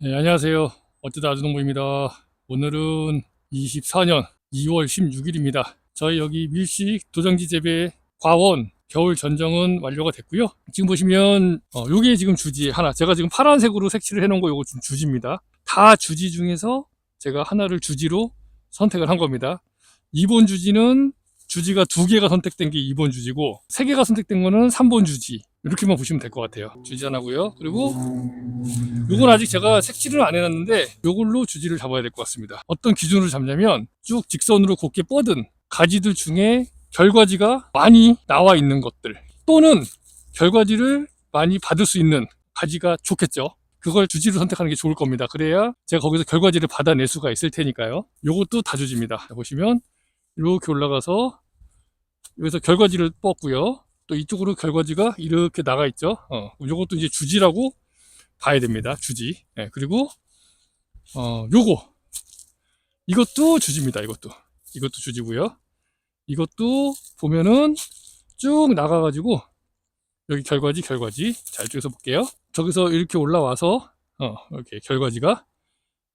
네, 안녕하세요. 어쩌다 아주농부입니다. 오늘은 24년 2월 16일입니다. 저희 여기 밀식 도장지 재배 과원 겨울 전정은 완료가 됐고요. 지금 보시면 어, 요게 지금 주지 하나. 제가 지금 파란색으로 색칠을 해놓은 거 요거 지금 주지입니다. 다 주지 중에서 제가 하나를 주지로 선택을 한 겁니다. 2번 주지는 주지가 두 개가 선택된 게 2번 주지고 세 개가 선택된 거는 3번 주지. 이렇게만 보시면 될 것 같아요. 주지 하나고요. 그리고 요건 아직 제가 색칠을 안 해놨는데 요걸로 주지를 잡아야 될 것 같습니다. 어떤 기준으로 잡냐면 쭉 직선으로 곱게 뻗은 가지들 중에 결과지가 많이 나와 있는 것들 또는 결과지를 많이 받을 수 있는 가지가 좋겠죠. 그걸 주지로 선택하는 게 좋을 겁니다. 그래야 제가 거기서 결과지를 받아낼 수가 있을 테니까요. 요것도 다 주지입니다. 자, 보시면 이렇게 올라가서 여기서 결과지를 뻗고요. 또 이쪽으로 결과지가 이렇게 나가 있죠. 어, 요것도 이제 주지라고 봐야 됩니다. 주지. 예, 그리고 어, 요거 이것도 주지입니다. 이것도 이것도 주지고요. 이것도 보면은 쭉 나가가지고 여기 결과지 결과지 자 이쪽에서 볼게요. 저기서 이렇게 올라와서 어, 이렇게 결과지가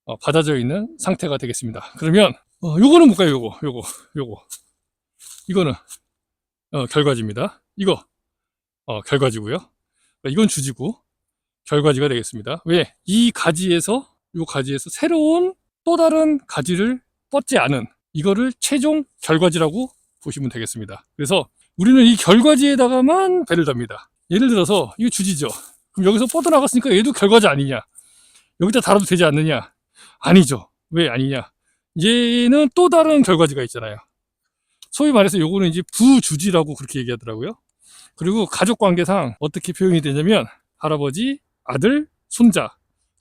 어, 받아져 있는 상태가 되겠습니다. 그러면 어, 요거는 뭘까요? 요거 요거 요거 이거는 어, 결과지입니다. 이거 어, 결과지고요. 이건 주지고 결과지가 되겠습니다. 왜? 이 가지에서 이 가지에서 새로운 또 다른 가지를 뻗지 않은 이거를 최종 결과지라고 보시면 되겠습니다. 그래서 우리는 이 결과지에다가만 배를 답니다. 예를 들어서 이거 주지죠. 그럼 여기서 뻗어나갔으니까 얘도 결과지 아니냐? 여기다 달아도 되지 않느냐? 아니죠. 왜 아니냐? 얘는 또 다른 결과지가 있잖아요. 소위 말해서 요거는 이제 부주지라고 그렇게 얘기하더라고요. 그리고 가족 관계상 어떻게 표현이 되냐면 할아버지, 아들, 손자,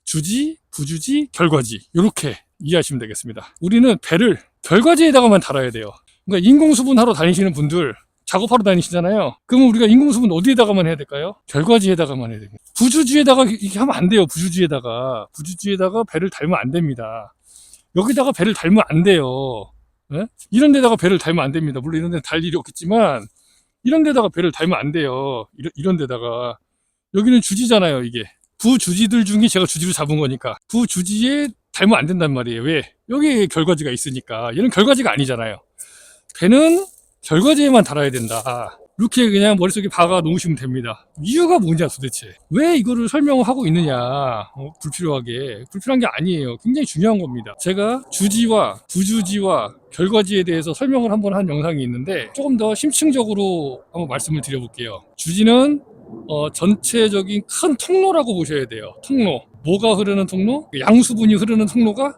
주지, 부주지, 결과지 이렇게 이해하시면 되겠습니다. 우리는 배를 결과지에다가만 달아야 돼요. 그러니까 인공수분 하러 다니시는 분들 작업하러 다니시잖아요. 그러면 우리가 인공수분 어디에다가만 해야 될까요? 결과지에다가만 해야 됩니다. 부주지에다가 이렇게 하면 안 돼요. 부주지에다가 부주지에다가 배를 달면 안 됩니다. 여기다가 배를 달면 안 돼요. 예? 이런 데다가 배를 달면 안 됩니다. 물론 이런 데 달 일이 없겠지만 이런 데다가 배를 달면 안 돼요. 이런, 이런 데다가 여기는 주지잖아요, 이게. 부주지들 중에 제가 주지로 잡은 거니까. 부주지에 달면 안 된단 말이에요. 왜? 여기에 결과지가 있으니까. 얘는 결과지가 아니잖아요. 배는 결과지에만 달아야 된다. 이렇게 그냥 머릿속에 박아 놓으시면 됩니다. 이유가 뭐냐 도대체. 왜 이거를 설명을 하고 있느냐. 어, 불필요하게. 불필요한 게 아니에요. 굉장히 중요한 겁니다. 제가 주지와 부주지와 결과지에 대해서 설명을 한번 한 영상이 있는데 조금 더 심층적으로 한번 말씀을 드려볼게요. 주지는 어, 전체적인 큰 통로라고 보셔야 돼요. 통로. 뭐가 흐르는 통로? 양수분이 흐르는 통로가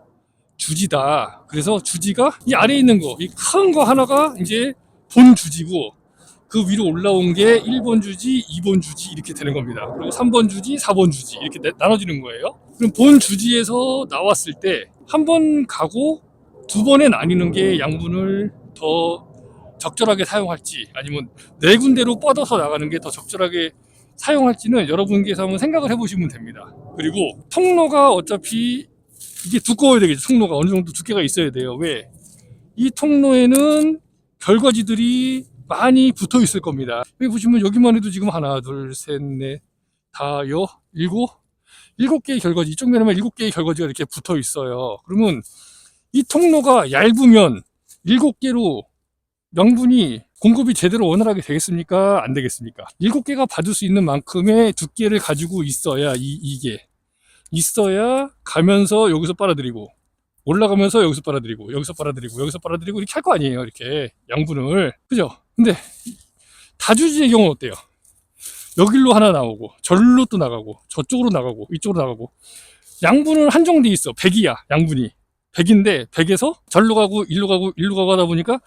주지다. 그래서 주지가 이 아래에 있는 거, 이 큰 거 하나가 이제 본 주지고 그 위로 올라온 게 1번 주지, 2번 주지 이렇게 되는 겁니다. 그리고 3번 주지, 4번 주지 이렇게 나- 나눠지는 거예요. 그럼 본 주지에서 나왔을 때 한 번 가고 두 번에 나뉘는 게 양분을 더 적절하게 사용할지 아니면 네 군데로 뻗어서 나가는 게 더 적절하게 사용할지는 여러분께서 한번 생각을 해보시면 됩니다. 그리고 통로가 어차피 이게 두꺼워야 되겠죠. 통로가 어느 정도 두께가 있어야 돼요. 왜? 이 통로에는 결과지들이 많이 붙어 있을 겁니다. 여기 보시면 여기만 해도 지금 하나, 둘, 셋, 넷, 다, 여, 일곱, 일곱 개의 결과지, 이쪽 면에만 일곱 개의 결과지가 이렇게 붙어 있어요. 그러면 이 통로가 얇으면 일곱 개로 명분이 공급이 제대로 원활하게 되겠습니까? 안 되겠습니까? 일곱 개가 받을 수 있는 만큼의 두께를 가지고 있어야 이, 이게 있어야 가면서 여기서 빨아들이고 올라가면서 여기서 빨아들이고 여기서 빨아들이고 여기서 빨아들이고 이렇게 할 거 아니에요 이렇게 양분을 그죠? 근데 다주지의 경우는 어때요? 여길로 하나 나오고 절로 또 나가고 저쪽으로 나가고 이쪽으로 나가고. 양분은 한정돼 있어. 100이야 양분이. 100인데 100에서 절로 가고 일로 가고 일로 가고 하다 보니까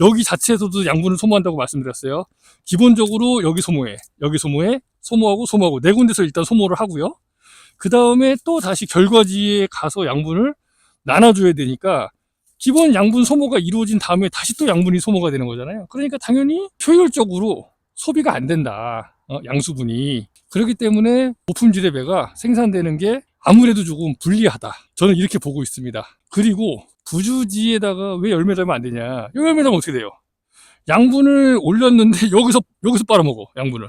여기 자체에서도 양분을 소모한다고 말씀드렸어요. 기본적으로 여기 소모해. 여기 소모해 소모하고 소모하고. 네 군데서 일단 소모를 하고요. 그 다음에 또 다시 결과지에 가서 양분을 나눠줘야 되니까 기본 양분 소모가 이루어진 다음에 다시 또 양분이 소모가 되는 거잖아요. 그러니까 당연히 효율적으로 소비가 안 된다. 어, 양수분이. 그렇기 때문에 고품질의 배가 생산되는 게 아무래도 조금 불리하다. 저는 이렇게 보고 있습니다. 그리고 부주지에다가 왜 열매 달면 안 되냐. 여기 열매 달면 어떻게 돼요? 양분을 올렸는데 여기서, 여기서 빨아먹어. 양분을.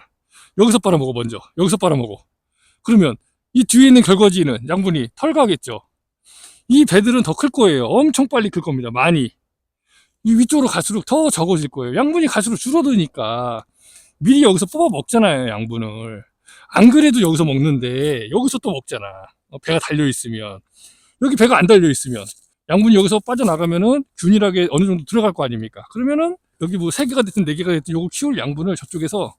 여기서 빨아먹어, 먼저. 여기서 빨아먹어. 그러면 이 뒤에 있는 결과지는 양분이 털 가겠죠. 이 배들은 더 클 거예요. 엄청 빨리 클 겁니다. 많이. 이 위쪽으로 갈수록 더 적어질 거예요. 양분이 갈수록 줄어드니까 미리 여기서 뽑아 먹잖아요. 양분을. 안 그래도 여기서 먹는데 여기서 또 먹잖아. 어, 배가 달려 있으면 여기 배가 안 달려 있으면 양분이 여기서 빠져나가면은 균일하게 어느 정도 들어갈 거 아닙니까? 그러면은 여기 뭐 세 개가 됐든 네 개가 됐든 요거 키울 양분을 저쪽에서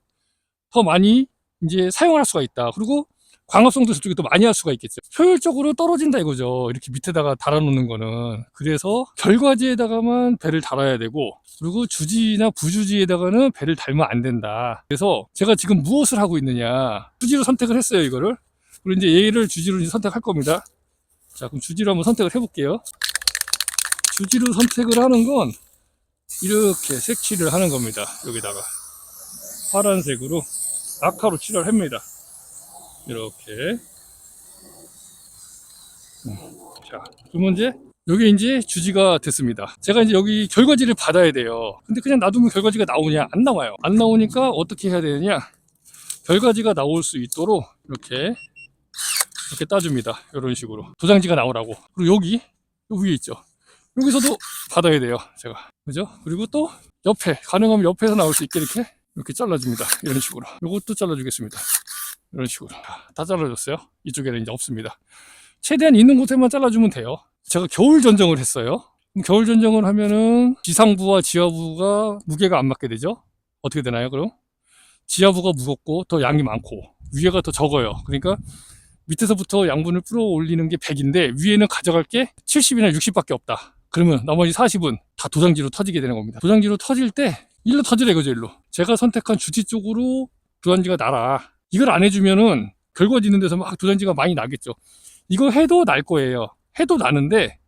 더 많이 이제 사용할 수가 있다. 그리고 광합성도 저쪽에 또 많이 할 수가 있겠죠. 효율적으로 떨어진다 이거죠. 이렇게 밑에다가 달아놓는 거는. 그래서 결과지에다가만 배를 달아야 되고, 그리고 주지나 부주지에다가는 배를 달면 안 된다. 그래서 제가 지금 무엇을 하고 있느냐. 주지로 선택을 했어요, 이거를. 그리고 이제 얘를 주지로 이제 선택할 겁니다. 자, 그럼 주지로 한번 선택을 해볼게요. 주지로 선택을 하는 건 이렇게 색칠을 하는 겁니다. 여기다가. 파란색으로 낙하로 칠을 합니다. 이렇게. 음, 자, 그러면 이제 여기 이제 주지가 됐습니다. 제가 이제 여기 결과지를 받아야 돼요. 근데 그냥 놔두면 결과지가 나오냐? 안 나와요. 안 나오니까 어떻게 해야 되느냐? 결과지가 나올 수 있도록 이렇게 이렇게 따줍니다. 이런 식으로 도장지가 나오라고. 그리고 여기 요 위에 있죠. 여기서도 받아야 돼요. 제가 그죠? 그리고 또 옆에 가능하면 옆에서 나올 수 있게 이렇게 이렇게 잘라줍니다. 이런 식으로. 요것도 잘라주겠습니다. 이런 식으로 다 잘라줬어요. 이쪽에는 이제 없습니다. 최대한 있는 곳에만 잘라주면 돼요. 제가 겨울 전정을 했어요. 겨울 전정을 하면은 지상부와 지하부가 무게가 안 맞게 되죠. 어떻게 되나요? 그럼 지하부가 무겁고 더 양이 많고 위에가 더 적어요. 그러니까 밑에서부터 양분을 풀어 올리는 게 100인데 위에는 가져갈 게 70이나 60밖에 없다. 그러면 나머지 40은 다 도장지로 터지게 되는 겁니다. 도장지로 터질 때 일로 터지래 이거죠 일로. 제가 선택한 주지 쪽으로 도장지가 날아. 이걸 안 해주면은 결과지는 데서 막 도장지가 많이 나겠죠. 이거 해도 날 거예요. 해도 나는데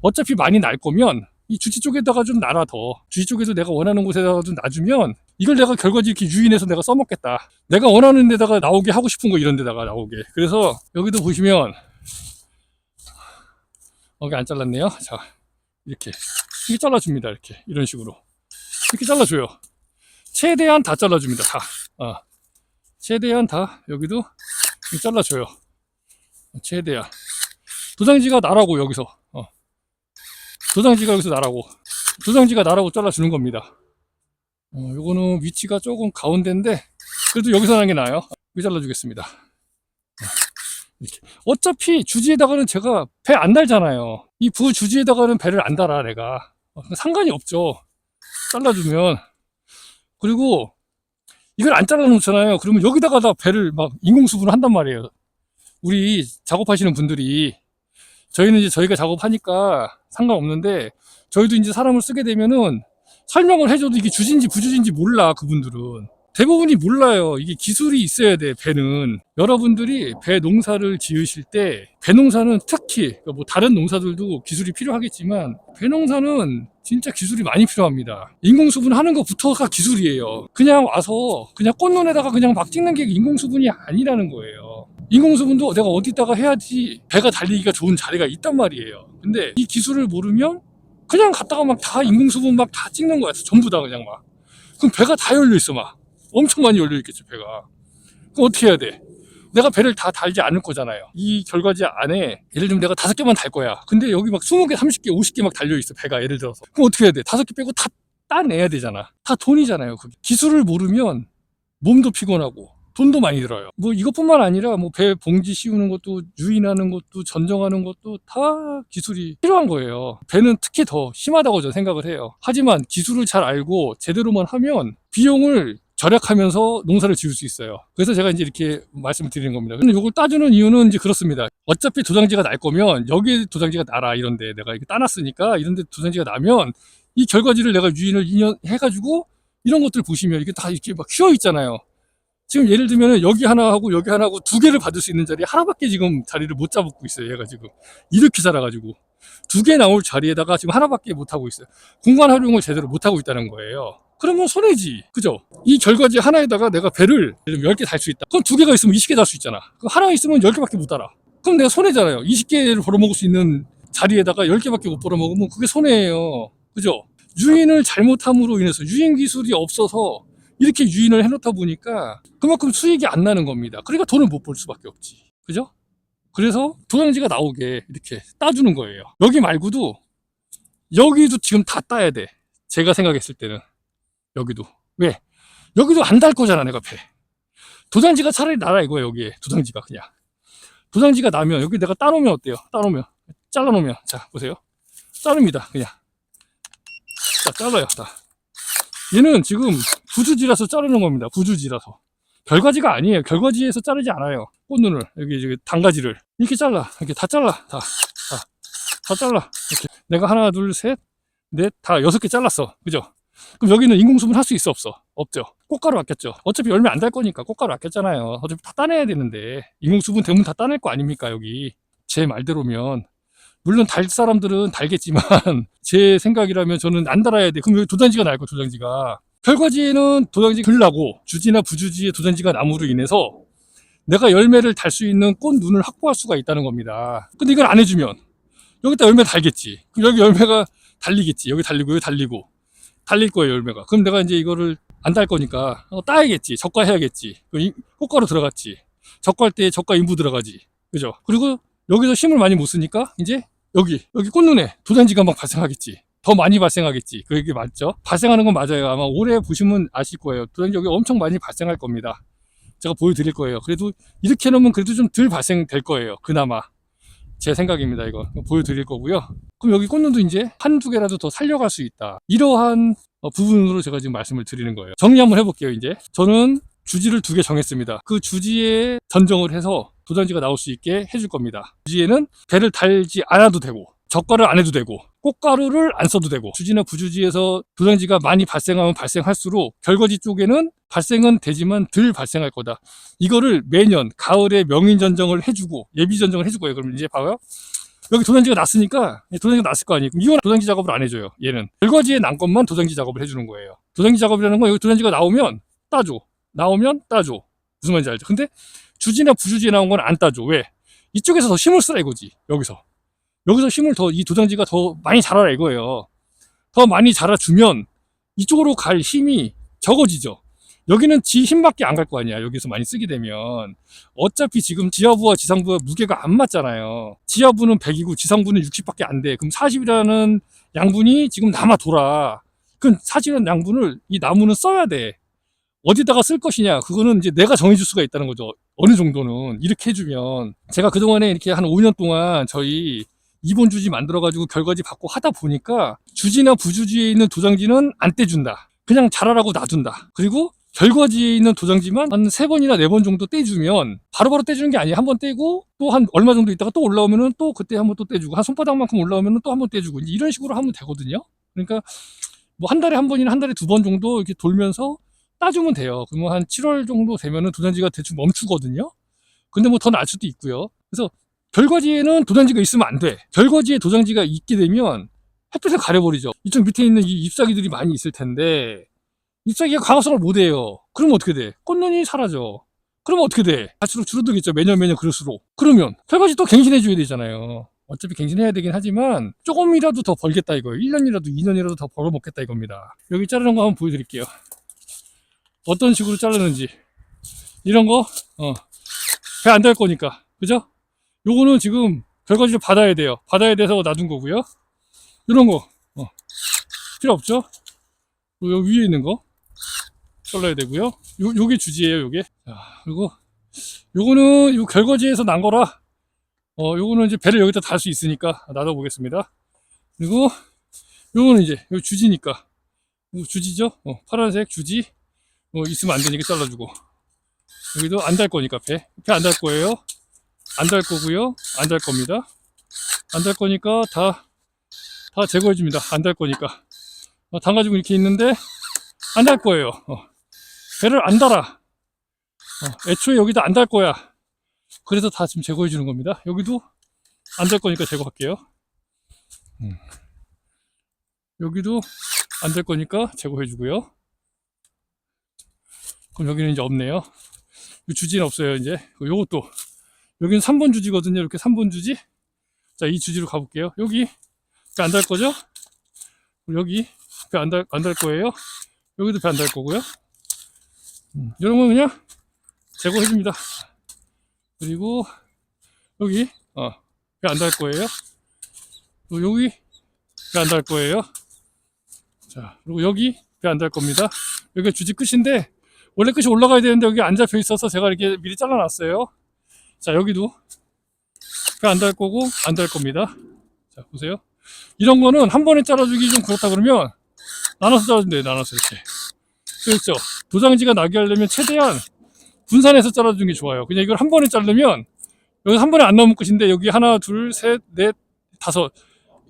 어차피 많이 날 거면 이 주지 쪽에다가 좀 날아 더. 주지 쪽에서 내가 원하는 곳에다가 좀 놔주면 이걸 내가 결과지 이렇게 유인해서 내가 써먹겠다. 내가 원하는 데다가 나오게 하고 싶은 거 이런 데다가 나오게. 그래서 여기도 보시면 여기 안 잘랐네요. 자 이렇게 이렇게 잘라줍니다. 이렇게 이런 식으로 이렇게 잘라줘요. 최대한 다 잘라줍니다. 다. 어. 최대한 다 여기도 잘라줘요. 최대한 도장지가 나라고 여기서 어. 도장지가 여기서 나라고 도장지가 나라고 잘라주는 겁니다. 어, 요거는 위치가 조금 가운데인데 그래도 여기서 하는 게 나아요. 여기 잘라주겠습니다. 어, 이렇게. 어차피 주지에다가는 제가 배 안 달잖아요. 이 부주지에다가는 배를 안 달아 내가 어, 상관이 없죠. 잘라주면 그리고 이걸 안 잘라 놓잖아요. 그러면 여기다가 다 배를 막 인공수분을 한단 말이에요. 우리 작업하시는 분들이 저희는 이제 저희가 작업하니까 상관없는데 저희도 이제 사람을 쓰게 되면은 설명을 해줘도 이게 주진지 부주진지 몰라 그분들은 대부분이 몰라요 이게 기술이 있어야 돼 배는 여러분들이 배 농사를 지으실 때 배 농사는 특히 그러니까 뭐 다른 농사들도 기술이 필요하겠지만 배 농사는 진짜 기술이 많이 필요합니다 인공수분 하는 것부터가 기술이에요 그냥 와서 그냥 꽃눈에다가 그냥 막 찍는 게 인공수분이 아니라는 거예요 인공수분도 내가 어디다가 해야지 배가 달리기가 좋은 자리가 있단 말이에요 근데 이 기술을 모르면 그냥 갔다가 막 다 인공수분 막 다 찍는 거야. 전부 다 그냥 막. 그럼 배가 다 열려 있어 막. 엄청 많이 열려 있겠죠 배가. 그럼 어떻게 해야 돼? 내가 배를 다 달지 않을 거잖아요. 이 결과지 안에 예를 들면 내가 다섯 개만 달 거야. 근데 여기 막 20개, 30개, 50개 막 달려 있어 배가 예를 들어서. 그럼 어떻게 해야 돼? 다섯 개 빼고 다 따내야 되잖아. 다 돈이잖아요. 그게. 기술을 모르면 몸도 피곤하고 돈도 많이 들어요. 뭐 이것뿐만 아니라 뭐 배 봉지 씌우는 것도 유인하는 것도 전정하는 것도 다 기술이 필요한 거예요. 배는 특히 더 심하다고 저는 생각을 해요. 하지만 기술을 잘 알고 제대로만 하면 비용을 절약하면서 농사를 지을 수 있어요. 그래서 제가 이제 이렇게 말씀을 드리는 겁니다. 근데 이걸 따주는 이유는 이제 그렇습니다. 어차피 도장지가 날 거면 여기에 도장지가 나라 이런데 내가 이렇게 따놨으니까 이런데 도장지가 나면 이 결과지를 내가 유인을 해가지고 이런 것들 보시면 이게 다 이렇게 막 휘어 있잖아요. 지금 예를 들면 여기 하나 하고 여기 하나 하고 두 개를 받을 수 있는 자리에 하나밖에 지금 자리를 못 잡고 있어요. 얘가 지금 이렇게 자라가지고 두 개 나올 자리에다가 지금 하나밖에 못 하고 있어요. 공간 활용을 제대로 못 하고 있다는 거예요. 그러면 손해지. 그죠? 이 결과지 하나에다가 내가 배를 10개 달 수 있다. 그럼 두 개가 있으면 20개 달 수 있잖아. 그럼 하나 있으면 10개밖에 못 달아. 그럼 내가 손해잖아요. 20개를 벌어먹을 수 있는 자리에다가 10개밖에 못 벌어먹으면 그게 손해예요. 그죠? 유인을 잘못함으로 인해서 유인 기술이 없어서 이렇게 유인을 해놓다 보니까 그만큼 수익이 안 나는 겁니다. 그러니까 돈을 못 벌 수밖에 없지. 그죠? 그래서 도장지가 나오게 이렇게 따주는 거예요. 여기 말고도 여기도 지금 다 따야 돼. 제가 생각했을 때는 여기도 왜? 여기도 안 달 거잖아 내가 배. 도장지가 차라리 나라 이거야 여기에 도장지가 그냥 도장지가 나면 여기 내가 따놓으면 어때요? 따놓으면 잘라놓으면 자 보세요. 자릅니다 그냥 자 잘라요 다. 얘는 지금 부주지라서 자르는 겁니다. 부주지라서. 결과지가 아니에요. 결과지에서 자르지 않아요. 꽃눈을 여기 저기 단가지를 이렇게 잘라 이렇게 다 잘라 다 다 다 잘라 이렇게 내가 하나 둘 셋 넷 다 여섯 개 잘랐어 그죠? 그럼 여기는 인공수분 할 수 있어 없어? 없죠. 꽃가루 아꼈죠. 어차피 열매 안 달 거니까 꽃가루 아꼈잖아요. 어차피 다 따내야 되는데 인공수분 대부분 다 따낼 거 아닙니까 여기 제 말대로면 물론 달 사람들은 달겠지만 제 생각이라면 저는 안 달아야 돼. 그럼 여기 도장지가 날 거 도장지가 결과지에는 도장지 들라고 주지나 부주지의 도장지가 나무로 인해서 내가 열매를 달 수 있는 꽃 눈을 확보할 수가 있다는 겁니다. 근데 이걸 안 해주면 여기다 열매 달겠지. 그럼 여기 열매가 달리겠지. 여기 달리고 여기 달리고 달릴 거예요 열매가. 그럼 내가 이제 이거를 안 달 거니까 어, 따야겠지. 그럼 이- 꽃가루 들어갔지. 적과할 때 적과 인부 들어가지. 그죠? 그리고 여기서 힘을 많이 못 쓰니까 이제 여기 여기 꽃눈에 도장지가 막 발생하겠지. 더 많이 발생하겠지. 그게 맞죠? 발생하는 건 맞아요. 아마 올해 보시면 아실 거예요. 도장지 여기 엄청 많이 발생할 겁니다. 제가 보여드릴 거예요. 그래도 이렇게 해놓으면 그래도 좀 덜 발생될 거예요. 그나마. 제 생각입니다. 이거 보여드릴 거고요. 그럼 여기 꽃눈도 이제 한두 개라도 더 살려갈 수 있다. 이러한 어, 부분으로 제가 지금 말씀을 드리는 거예요. 정리 한번 해볼게요. 이제 저는 주지를 두 개 정했습니다. 그 주지에 전정을 해서 도장지가 나올 수 있게 해줄 겁니다. 주지에는 배를 달지 않아도 되고 젓가를 안 해도 되고 꽃가루를 안 써도 되고 주지나 부주지에서 도장지가 많이 발생하면 발생할수록 결거지 쪽에는 발생은 되지만 덜 발생할 거다. 이거를 매년 가을에 명인 전정을 해주고 예비 전정을 해줄 거예요. 그럼 이제 봐요. 여기 도장지가 났으니까 도장지가 났을 거 아니에요. 그럼 이건 도장지 작업을 안 해줘요. 얘는 결과지에 난 것만 도장지 작업을 해주는 거예요. 도장지 작업이라는 건 여기 도장지가 나오면 따줘. 나오면 따줘. 무슨 말인지 알죠? 근데 주지나 부주지에 나온 건 안 따줘. 왜? 이쪽에서 더 힘을 쓰라 이거지. 여기서. 여기서 힘을 더, 이 도장지가 더 많이 자라라 이거예요. 더 많이 자라주면 이쪽으로 갈 힘이 적어지죠. 여기는 지 힘밖에 안 갈 거 아니야. 여기서 많이 쓰게 되면. 어차피 지금 지하부와 지상부가 무게가 안 맞잖아요. 지하부는 100이고 지상부는 60밖에 안 돼. 그럼 40이라는 양분이 지금 남아 돌아. 그럼 40이라는 양분을 이 나무는 써야 돼. 어디다가 쓸 것이냐. 그거는 이제 내가 정해줄 수가 있다는 거죠. 어느 정도는. 이렇게 해주면. 제가 그동안에 이렇게 한 5년 동안 저희 이본 주지 만들어가지고 결과지 받고 하다 보니까 주지나 부주지에 있는 도장지는 안 떼준다. 그냥 자라라고 놔둔다. 그리고 결과지에 있는 도장지만 한 세 번이나 네 번 정도 떼주면 바로바로 떼주는 게 아니에요. 한 번 떼고 또 한 얼마 정도 있다가 또 올라오면은 또 그때 한 번 또 떼주고 한 손바닥만큼 올라오면은 또 한 번 떼주고 이런 식으로 하면 되거든요. 그러니까 뭐 한 달에 한 번이나 한 달에 두 번 정도 이렇게 돌면서 따주면 돼요. 그러면 한 7월 정도 되면은 도장지가 대충 멈추거든요. 근데 뭐 더 날 수도 있고요. 그래서 결과지에는 도장지가 있으면 안 돼. 결과지에 도장지가 있게 되면 햇빛을 가려버리죠. 이쪽 밑에 있는 이 잎사귀들이 많이 있을 텐데 잎사귀가 광합성을 못해요. 그러면 어떻게 돼? 꽃눈이 사라져. 그러면 어떻게 돼? 갈수록 줄어들겠죠. 매년 매년 그럴수록. 그러면 결과지 또 갱신해줘야 되잖아요. 어차피 갱신해야 되긴 하지만 조금이라도 더 벌겠다 이거예요. 1년이라도 2년이라도 더 벌어먹겠다 이겁니다. 여기 자르는 거 한번 보여드릴게요. 어떤 식으로 자르는지. 이런 거, 어, 배안달 거니까. 그죠? 요거는 지금 결과지를 받아야 돼요. 받아야 돼서 놔둔 거고요. 이런 거, 어, 필요 없죠? 요 위에 있는 거 잘라야 되고요. 요, 요게 주지예요, 요게. 자, 그리고 요거는 요 결과지에서 난 거라, 어, 요거는 이제 배를 여기다 달 수 있으니까 놔둬 보겠습니다. 그리고 요거는 이제 요 주지니까. 요 주지죠? 어, 파란색 주지. 어, 있으면 안 되니까 잘라주고. 여기도 안 달 거니까 배. 배 안 달 거예요. 안 달 거고요. 안 달 겁니다. 안 달 거니까 다, 다 제거해 줍니다. 안 달 거니까. 어, 담가지고 이렇게 있는데 안 달 거예요. 어. 배를 안 달아. 어, 애초에 여기다 안달 거야. 그래서 다 지금 제거해 주는 겁니다. 여기도 안달 거니까 제거할게요. 음. 여기도 안 될 거니까 제거해 주고요. 그럼 여기는 이제 없네요. 이 주지는 없어요, 이제. 요것도. 여기는 3번 주지거든요. 이렇게 3번 주지. 자, 이 주지로 가볼게요. 여기. 배 안 달 거죠? 여기. 배 안 달, 안 달 거예요. 여기도 배 안 달 거고요. 음, 이런 건 그냥 제거해줍니다. 그리고 여기 어, 배 안 달 거예요. 그리고 여기 배 안 달 거예요. 자, 그리고 여기 배 안 달 겁니다. 여기가 주지 끝인데 원래 끝이 올라가야 되는데 여기 안 잡혀 있어서 제가 이렇게 미리 잘라놨어요. 자, 여기도 배안달 거고 안 달 겁니다. 자, 보세요. 이런 거는 한 번에 잘라주기 좀 그렇다 그러면 나눠서 잘라준대요. 나눠서 이렇게. 그렇죠. 도장지가 나게 하려면 최대한 분산해서 잘라주는 게 좋아요. 그냥 이걸 한 번에 자르면 여기 한 번에 안 나오면 끝인데 여기 하나, 둘, 셋, 넷, 다섯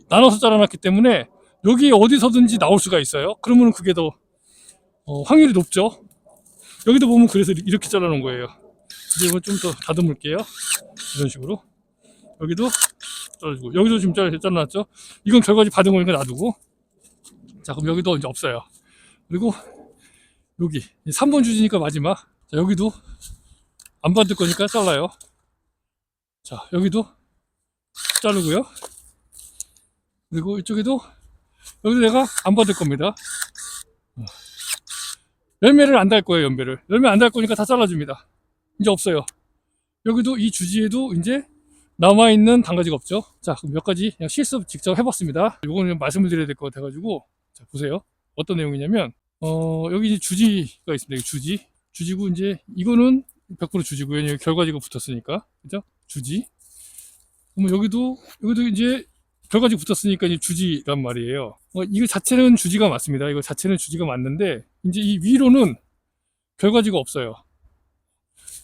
나눠서 잘라놨기 때문에 여기 어디서든지 나올 수가 있어요. 그러면 그게 더 어, 확률이 높죠. 여기도 보면 그래서 이렇게 잘라놓은 거예요. 이제 이거 좀더 다듬을게요. 이런 식으로. 여기도 잘라주고 여기도 지금 잘- 잘라놨죠. 이건 결과지 받은 거니까 놔두고. 자 그럼 여기도 이제 없어요. 그리고 여기 3번 주지니까 마지막. 자 여기도 안 받을 거니까 잘라요. 자 여기도 자르고요. 그리고 이쪽에도 여기도 내가 안 받을 겁니다. 어. 열매를 안 달 거예요, 연배를. 열매 안 달 거니까 다 잘라줍니다. 이제 없어요. 여기도 이 주지에도 이제 남아있는 단가지가 없죠. 자, 그럼 몇 가지 그냥 실습 직접 해봤습니다. 요거는 말씀을 드려야 될 것 같아가지고. 자, 보세요. 어떤 내용이냐면, 어, 여기 이제 주지가 있습니다. 주지. 주지고 이제 이거는 100% 주지고요. 여기 결과지가 붙었으니까. 그죠? 주지. 그러면 여기도, 여기도 이제 결과지 붙었으니까 이제 주지란 말이에요. 어, 이거 자체는 주지가 맞습니다. 이거 자체는 주지가 맞는데 이제 이 위로는 결과지가 없어요.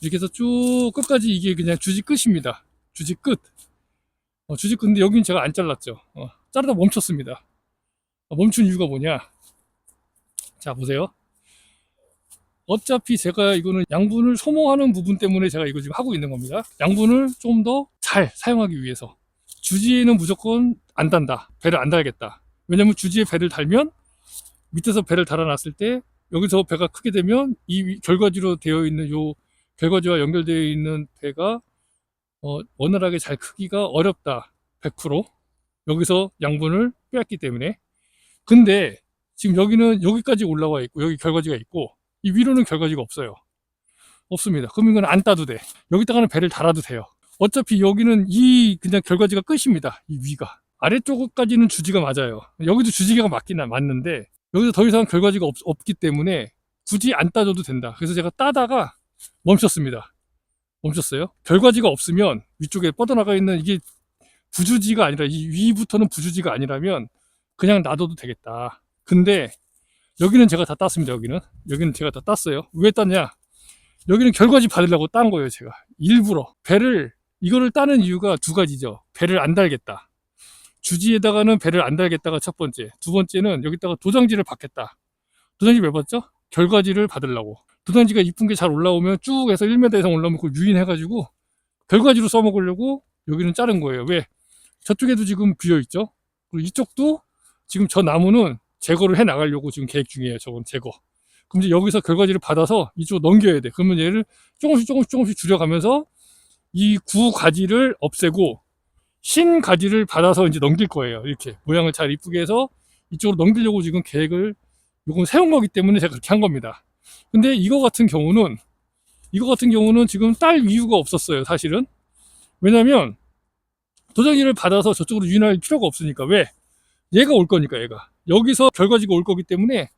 이렇게 해서 쭉 끝까지 이게 그냥 주지 끝입니다. 주지 끝. 어, 주지 끝인데 여기는 제가 안 잘랐죠. 어, 자르다 멈췄습니다. 어, 멈춘 이유가 뭐냐? 자 보세요. 어차피 제가 이거는 양분을 소모하는 부분 때문에 제가 이거 지금 하고 있는 겁니다. 양분을 좀 더 잘 사용하기 위해서. 주지에는 무조건 안 단다. 배를 안 달겠다. 왜냐면 주지에 배를 달면 밑에서 배를 달아놨을 때 여기서 배가 크게 되면 이 위- 결과지로 되어 있는 요 결과지와 연결되어 있는 배가 어, 원활하게 잘 크기가 어렵다. 100% 여기서 양분을 빼앗기 때문에 근데 지금 여기는 여기까지 올라와 있고 여기 결과지가 있고 이 위로는 결과지가 없어요. 없습니다. 그럼 이건 안 따도 돼. 여기다가는 배를 달아도 돼요. 어차피 여기는 이 그냥 결과지가 끝입니다. 이 위가. 아래쪽까지는 주지가 맞아요. 여기도 주지가 맞긴 맞는데 여기서 더 이상 결과지가 없, 없기 때문에 굳이 안 따줘도 된다. 그래서 제가 따다가 멈췄습니다. 멈췄어요. 결과지가 없으면 위쪽에 뻗어나가 있는 이게 부주지가 아니라 이 위부터는 부주지가 아니라면 그냥 놔둬도 되겠다. 근데 여기는 제가 다 땄습니다. 여기는 여기는 제가 다 땄어요. 왜 땄냐? 여기는 결과지 받으려고 딴 거예요. 제가 일부러 배를 이거를 따는 이유가 두 가지죠. 배를 안 달겠다. 주지에다가는 배를 안 달겠다가 첫 번째. 두 번째는 여기다가 도장지를 받겠다. 도장지 왜 받죠? 결과지를 받으려고. 도장지가 이쁜 게 잘 올라오면 쭉 해서 1m 이상 올라오면 그걸 유인해가지고 결과지로 써먹으려고 여기는 자른 거예요. 왜? 저쪽에도 지금 비어있죠? 그리고 이쪽도 지금 저 나무는 제거를 해 나가려고 지금 계획 중이에요. 저건 제거. 그럼 이제 여기서 결과지를 받아서 이쪽으로 넘겨야 돼. 그러면 얘를 조금씩 조금씩 조금씩 줄여가면서 이 구 가지를 없애고 신 가지를 받아서 이제 넘길 거예요. 이렇게 모양을 잘 이쁘게 해서 이쪽으로 넘기려고 지금 계획을 요건 세운 거기 때문에 제가 그렇게 한 겁니다. 근데 이거 같은 경우는 이거 같은 경우는 지금 딸 이유가 없었어요. 사실은 왜냐면 도장지를 받아서 저쪽으로 유인할 필요가 없으니까 왜? 얘가 올 거니까 얘가 여기서 결과지가 올 거기 때문에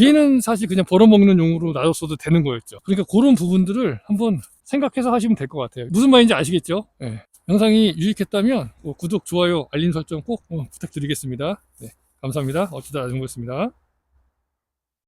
얘는 사실 그냥 벌어먹는 용으로 놔뒀어도 되는 거였죠. 그러니까 그런 부분들을 한번 생각해서 하시면 될 것 같아요. 무슨 말인지 아시겠죠? 예. 영상이 유익했다면 뭐 구독, 좋아요, 알림 설정 꼭 어, 부탁드리겠습니다. 네, 감사합니다. 어쩌다 나중이었습니다.